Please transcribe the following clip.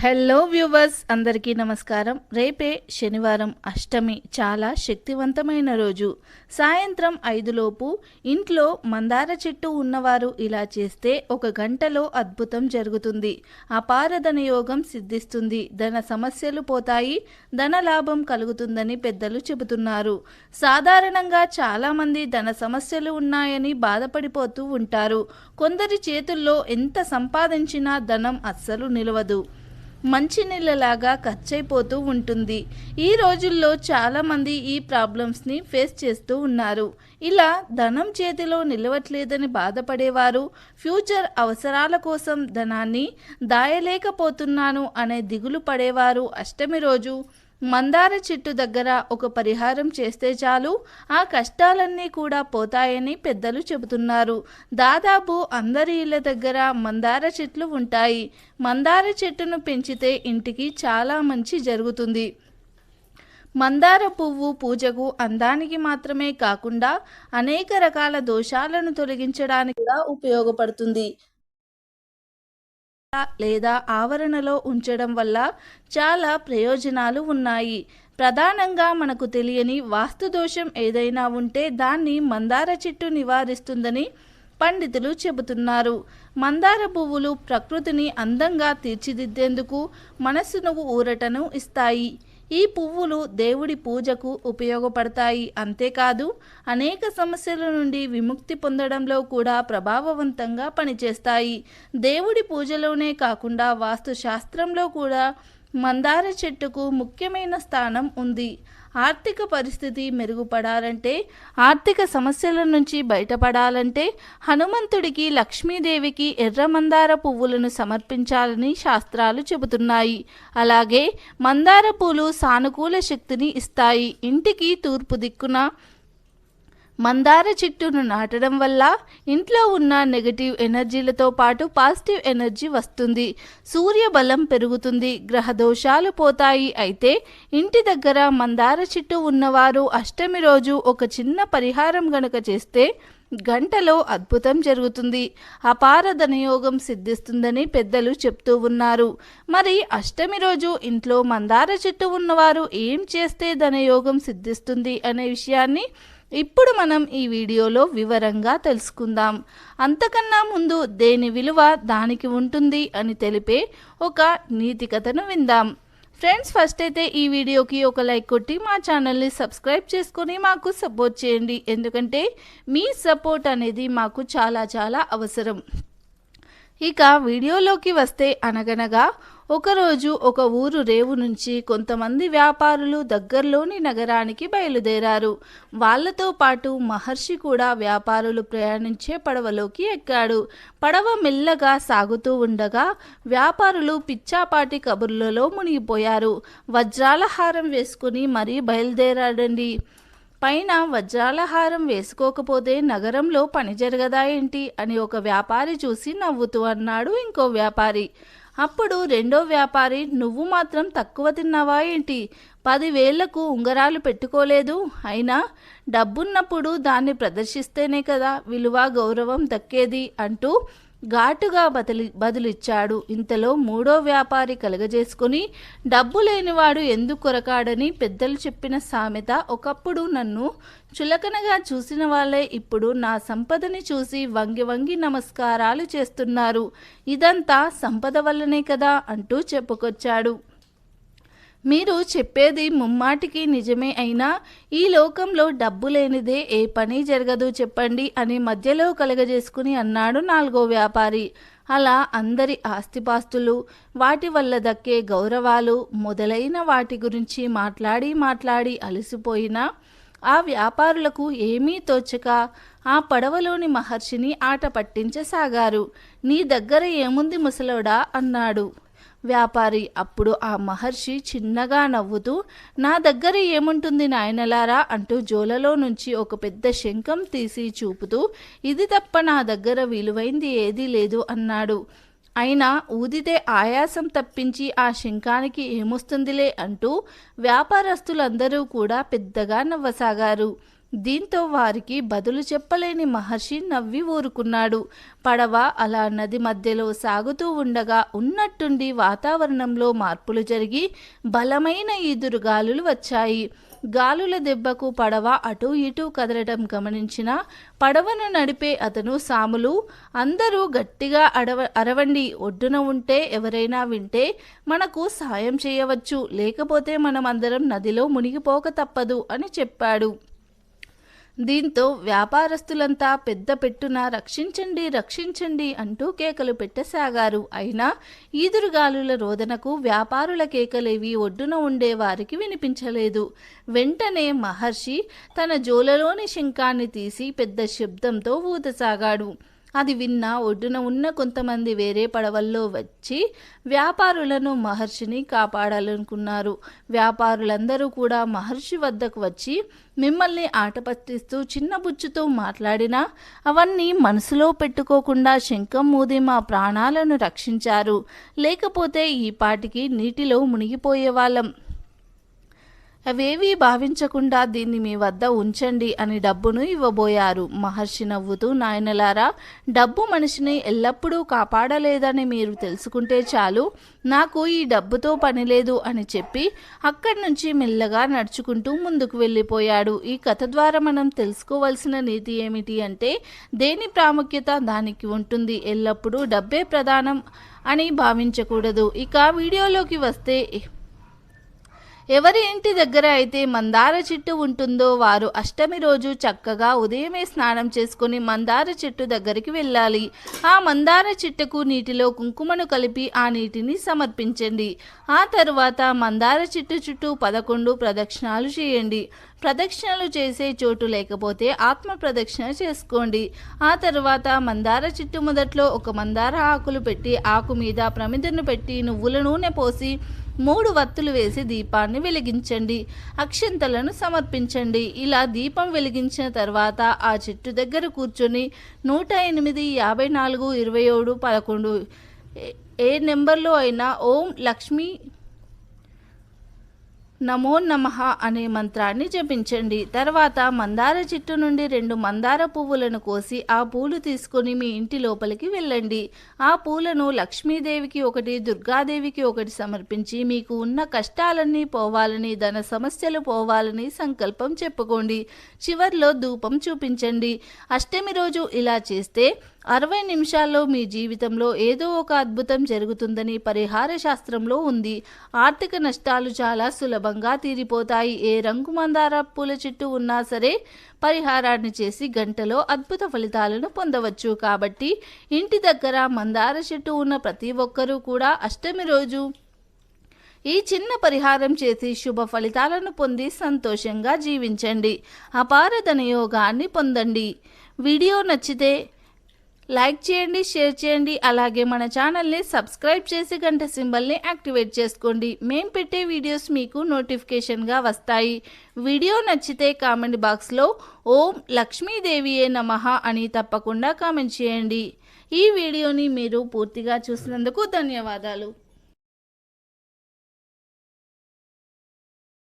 Hello viewers అందరికీ నమస్కారం. రేపే శనివారం అష్టమి చాలా శక్తివంతమైన రోజు. సాయంత్రం ఐదులోపు ఇంట్లో మందార చెట్టు ఉన్నవారు ఇలా చేస్తే ఒక గంటలో అద్భుతం జరుగుతుంది. అపారధన యోగం సిద్ధిస్తుంది. ధన సమస్యలు పోతాయి ధన లాభం కలుగుతుందని పెద్దలు చెబుతున్నారు. సాధారణంగా చాలామంది ధన సమస్యలు ఉన్నాయని బాధపడిపోతూ ఉంటారు. కొందరి చేతుల్లో ఎంత సంపాదించినా ధనం అస్సలు నిలవదు. మంచినీళ్ళలాగా ఖర్చయిపోతూ ఉంటుంది. ఈ రోజుల్లో చాలామంది ఈ ప్రాబ్లమ్స్ని ఫేస్ చేస్తూ ఉన్నారు. ఇలా ధనం చేతిలో నిలవట్లేదని బాధపడేవారు ఫ్యూచర్ అవసరాల కోసం ధనాన్ని దాయలేకపోతున్నాను అనే దిగులు పడేవారు అష్టమి రోజు. మందార చెట్టు దగ్గర ఒక పరిహారం చేస్తే చాలు ఆ కష్టాలన్నీ కూడా పోతాయని పెద్దలు చెబుతున్నారు. దాదాపు అందరి ఇళ్ళ దగ్గర మందార చెట్లు ఉంటాయి. మందార చెట్టును పెంచితే ఇంటికి చాలా మంచి జరుగుతుంది. మందార పువ్వు పూజకు అందానికి మాత్రమే కాకుండా అనేక రకాల దోషాలను తొలగించడానికి కూడా ఉపయోగపడుతుంది. లేదా ఆవరణలో ఉంచడం వల్ల చాలా ప్రయోజనాలు ఉన్నాయి. ప్రధానంగా మనకు తెలియని వాస్తు దోషం ఏదైనా ఉంటే దాన్ని మందార చెట్టు నివారిస్తుందని పండితులు చెబుతున్నారు. మందార పువ్వులు ప్రకృతిని అందంగా తీర్చిదిద్దేందుకు మనస్సును ఊరటను ఇస్తాయి. ఈ పువ్వులు దేవుడి పూజకు ఉపయోగపడతాయి అంతేకాదు అనేక సమస్యల నుండి విముక్తి పొందడంలో కూడా ప్రభావవంతంగా పనిచేస్తాయి. దేవుడి పూజలోనే కాకుండా వాస్తు శాస్త్రంలో కూడా మందార చెట్టుకు ముఖ్యమైన స్థానం ఉంది. ఆర్థిక పరిస్థితి మెరుగుపడాలంటే ఆర్థిక సమస్యల నుంచి బయటపడాలంటే హనుమంతుడికి లక్ష్మీదేవికి ఎర్ర మందార పువ్వులను సమర్పించాలని శాస్త్రాలు చెబుతున్నాయి. అలాగే మందార పూలు సానుకూల శక్తిని ఇస్తాయి. ఇంటికి తూర్పు దిక్కున మందార చెట్టును నాటడం వల్ల ఇంట్లో ఉన్న నెగటివ్ ఎనర్జీలతో పాటు పాజిటివ్ ఎనర్జీ వస్తుంది. సూర్య బలం పెరుగుతుంది గ్రహ దోషాలు పోతాయి. అయితే ఇంటి దగ్గర మందార చెట్టు ఉన్నవారు అష్టమి రోజు ఒక చిన్న పరిహారం గనుక చేస్తే గంటలో అద్భుతం జరుగుతుంది. అపార ధనయోగం సిద్ధిస్తుందని పెద్దలు చెప్తూ ఉన్నారు. మరి అష్టమి రోజు ఇంట్లో మందార చెట్టు ఉన్నవారు ఏం చేస్తే ధనయోగం సిద్ధిస్తుంది అనే విషయాన్ని ఇప్పుడు మనం ఈ వీడియోలో వివరంగా తెలుసుకుందాం. అంతకన్నా ముందు దేని విలువ దానికి ఉంటుంది అని తెలిపే ఒక నీతి కథను విందాం. ఫ్రెండ్స్ ఫస్ట్ అయితే ఈ వీడియోకి ఒక లైక్ కొట్టి మా ఛానల్ని సబ్స్క్రైబ్ చేసుకొని మాకు సపోర్ట్ చేయండి. ఎందుకంటే మీ సపోర్ట్ అనేది మాకు చాలా చాలా అవసరం. ఇక వీడియోలోకి వస్తే అనగనగా ఒకరోజు ఒక ఊరు రేవు నుంచి కొంతమంది వ్యాపారులు దగ్గరలోని నగరానికి బయలుదేరారు. వాళ్ళతో పాటు మహర్షి కూడా వ్యాపారులు ప్రయాణించే పడవలోకి ఎక్కాడు. పడవ మెల్లగా సాగుతూ ఉండగా వ్యాపారులు పిచ్చాపాటి కబుర్లలో మునిగిపోయారు. వజ్రాల హారం వేసుకుని మరీ బయలుదేరాడండి. పైన వజ్రాలహారం వేసుకోకపోతే నగరంలో పని జరగదా ఏంటి అని ఒక వ్యాపారి చూసి నవ్వుతూ అన్నాడు ఇంకో వ్యాపారి. అప్పుడు రెండో వ్యాపారి నువ్వు మాత్రం తక్కువ తిన్నావా ఏంటి? పదివేళ్ళకు ఉంగరాలు పెట్టుకోలేదు. అయినా డబ్బున్నప్పుడు దాన్ని ప్రదర్శిస్తేనే కదా విలువ గౌరవం దక్కేది అంటూ ఘాటుగా బదిలి బదులిచ్చాడు. ఇంతలో మూడో వ్యాపారి కలగజేసుకుని డబ్బు లేనివాడు ఎందుకు కొరకాడని పెద్దలు చెప్పిన సామెత ఒకప్పుడు నన్ను చులకనగా చూసిన వాళ్ళే ఇప్పుడు నా సంపదని చూసి వంగి వంగి నమస్కారాలు చేస్తున్నారు. ఇదంతా సంపద వల్లనే కదా అంటూ చెప్పుకొచ్చాడు. మీరు చెప్పేది ముమ్మాటికి నిజమే అయినా ఈ లోకంలో డబ్బు లేనిదే ఏ పని జరగదు చెప్పండి అని మధ్యలో కలగజేసుకుని అన్నాడు నాలుగో వ్యాపారి. అలా అందరి ఆస్తిపాస్తులు వాటి వల్ల దక్కే గౌరవాలు మొదలైన వాటి గురించి మాట్లాడి మాట్లాడి అలసిపోయిన ఆ వ్యాపారులకు ఏమీ తోచక ఆ పడవలోని మహర్షిని ఆట పట్టించసాగారు. నీ దగ్గర ఏముంది ముసలోడా? అన్నాడు. వ్యాపారి అప్పుడు ఆ మహర్షి చిన్నగా నవ్వుతూ నా దగ్గర ఏముంటుంది నాయనలారా? అంటూ జోలలో నుంచి ఒక పెద్ద శంఖం తీసి చూపుతూ ఇది తప్ప నా దగ్గర విలువైంది ఏదీ లేదు అన్నాడు. అయినా ఊదితే ఆయాసం తప్పించి ఆ శంఖానికి ఏమొస్తుందిలే అంటూ వ్యాపారస్తులందరూ కూడా పెద్దగా నవ్వసాగారు. దీంతో వారికి బదులు చెప్పలేని మహర్షి నవ్వి ఊరుకున్నాడు. పడవ అలా నది మధ్యలో సాగుతూ ఉండగా ఉన్నట్టుండి వాతావరణంలో మార్పులు జరిగి బలమైన ఈదురుగాలులు వచ్చాయి. గాలుల దెబ్బకు పడవ అటు ఇటు కదలడం గమనించిన పడవను నడిపే అతను సాములు. అందరూ గట్టిగా అడవ అరవండి. ఒడ్డున ఉంటే ఎవరైనా వింటే మనకు సాయం చేయవచ్చు. లేకపోతే మనమందరం నదిలో మునిగిపోక తప్పదు అని చెప్పాడు. దీంతో వ్యాపారస్తులంతా పెద్ద పెట్టున రక్షించండి రక్షించండి అంటూ కేకలు పెట్టసాగారు. అయినా ఈదురుగాలుల రోదనకు వ్యాపారుల కేకలేవి ఒడ్డున ఉండే వారికి వినిపించలేదు. వెంటనే మహర్షి తన జోలలోని శంఖాన్ని తీసి పెద్ద శబ్దంతో ఊదసాగాడు. అది విన్న ఒడ్డున ఉన్న కొంతమంది వేరే పడవల్లో వచ్చి వ్యాపారులను మహర్షిని కాపాడాలనుకున్నారు. వ్యాపారులందరూ కూడా మహర్షి వద్దకు వచ్చి మిమ్మల్ని ఆట పట్టిస్తూ చిన్న బుచ్చుతో మాట్లాడినా అవన్నీ మనసులో పెట్టుకోకుండా శంఖం మూది మా ప్రాణాలను రక్షించారు. లేకపోతే ఈ పాటికి నీటిలో మునిగిపోయే వాళ్ళం అవేవీ భావించకుండా దీన్ని మీ వద్ద ఉంచండి అని డబ్బును ఇవ్వబోయారు. మహర్షి నవ్వుతూ నాయనలారా డబ్బు మనిషిని ఎల్లప్పుడూ కాపాడలేదని మీరు తెలుసుకుంటే చాలు. నాకు ఈ డబ్బుతో పని లేదు అని చెప్పి అక్కడి నుంచి మెల్లగా నడుచుకుంటూ ముందుకు వెళ్ళిపోయాడు. ఈ కథ ద్వారా మనం తెలుసుకోవాల్సిన నీతి ఏమిటి అంటే దేని ప్రాముఖ్యత దానికి ఉంటుంది. ఎల్లప్పుడూ డబ్బే ప్రధానం అని భావించకూడదు. ఇక వీడియోలోకి వస్తే ఎవరి ఇంటి దగ్గర అయితే మందార చెట్టు ఉంటుందో వారు అష్టమి రోజు చక్కగా ఉదయమే స్నానం చేసుకుని మందార చెట్టు దగ్గరికి వెళ్ళాలి. ఆ మందార చెట్టుకు నీటిలో కుంకుమను కలిపి ఆ నీటిని సమర్పించండి. ఆ తరువాత మందార చెట్టు చుట్టూ పదకొండు ప్రదక్షిణాలు చేయండి. ప్రదక్షిణలు చేసే చోటు లేకపోతే ఆత్మ ప్రదక్షిణ చేసుకోండి. ఆ తర్వాత మందార చెట్టు మొదట్లో ఒక మందార ఆకులు పెట్టి ఆకు మీద ప్రమిదను పెట్టి నువ్వుల నూనె పోసి మూడు వత్తులు వేసి దీపాన్ని వెలిగించండి. అక్షంతలను సమర్పించండి. ఇలా దీపం వెలిగించిన తర్వాత ఆ చెట్టు దగ్గర కూర్చొని నూట ఎనిమిది యాభై నాలుగు ఇరవై ఏడు పదకొండు ఏ- ఏ నెంబర్లో అయినా ఓం లక్ష్మీ నమో నమః అనే మంత్రాన్ని జపించండి. తర్వాత మందార చెట్టు నుండి రెండు మందార పువ్వులను కోసి ఆ పూలు తీసుకొని మీ ఇంటి లోపలికి వెళ్ళండి. ఆ పూలను లక్ష్మీదేవికి ఒకటి దుర్గాదేవికి ఒకటి సమర్పించి మీకు ఉన్న కష్టాలన్నీ పోవాలని ధన సమస్యలు పోవాలని సంకల్పం చెప్పుకోండి. చివర్లో ధూపం చూపించండి. అష్టమి రోజు ఇలా చేస్తే అరవై నిమిషాల్లో మీ జీవితంలో ఏదో ఒక అద్భుతం జరుగుతుందని పరిహార శాస్త్రంలో ఉంది. ఆర్థిక నష్టాలు చాలా సులభంగా తీరిపోతాయి. ఏ రంగు మందార పూల చెట్టు ఉన్నా సరే పరిహారాన్ని చేసి గంటలో అద్భుత ఫలితాలను పొందవచ్చు. కాబట్టి ఇంటి దగ్గర మందార చెట్టు ఉన్న ప్రతి ఒక్కరూ కూడా అష్టమి రోజు ఈ చిన్న పరిహారం చేసి శుభ ఫలితాలను పొంది సంతోషంగా జీవించండి. అపార ధనయోగాన్ని పొందండి. వీడియో నచ్చితే లైక్ చేయండి షేర్ చేయండి అలాగే మన ఛానల్ని సబ్స్క్రైబ్ చేసి గంట సింబల్ని యాక్టివేట్ చేసుకోండి. మేము పెట్టే వీడియోస్ మీకు నోటిఫికేషన్గా వస్తాయి. వీడియో నచ్చితే కామెంట్ బాక్స్లో ఓం లక్ష్మీదేవియే నమః అని తప్పకుండా కామెంట్ చేయండి. ఈ వీడియోని మీరు పూర్తిగా చూసినందుకు ధన్యవాదాలు.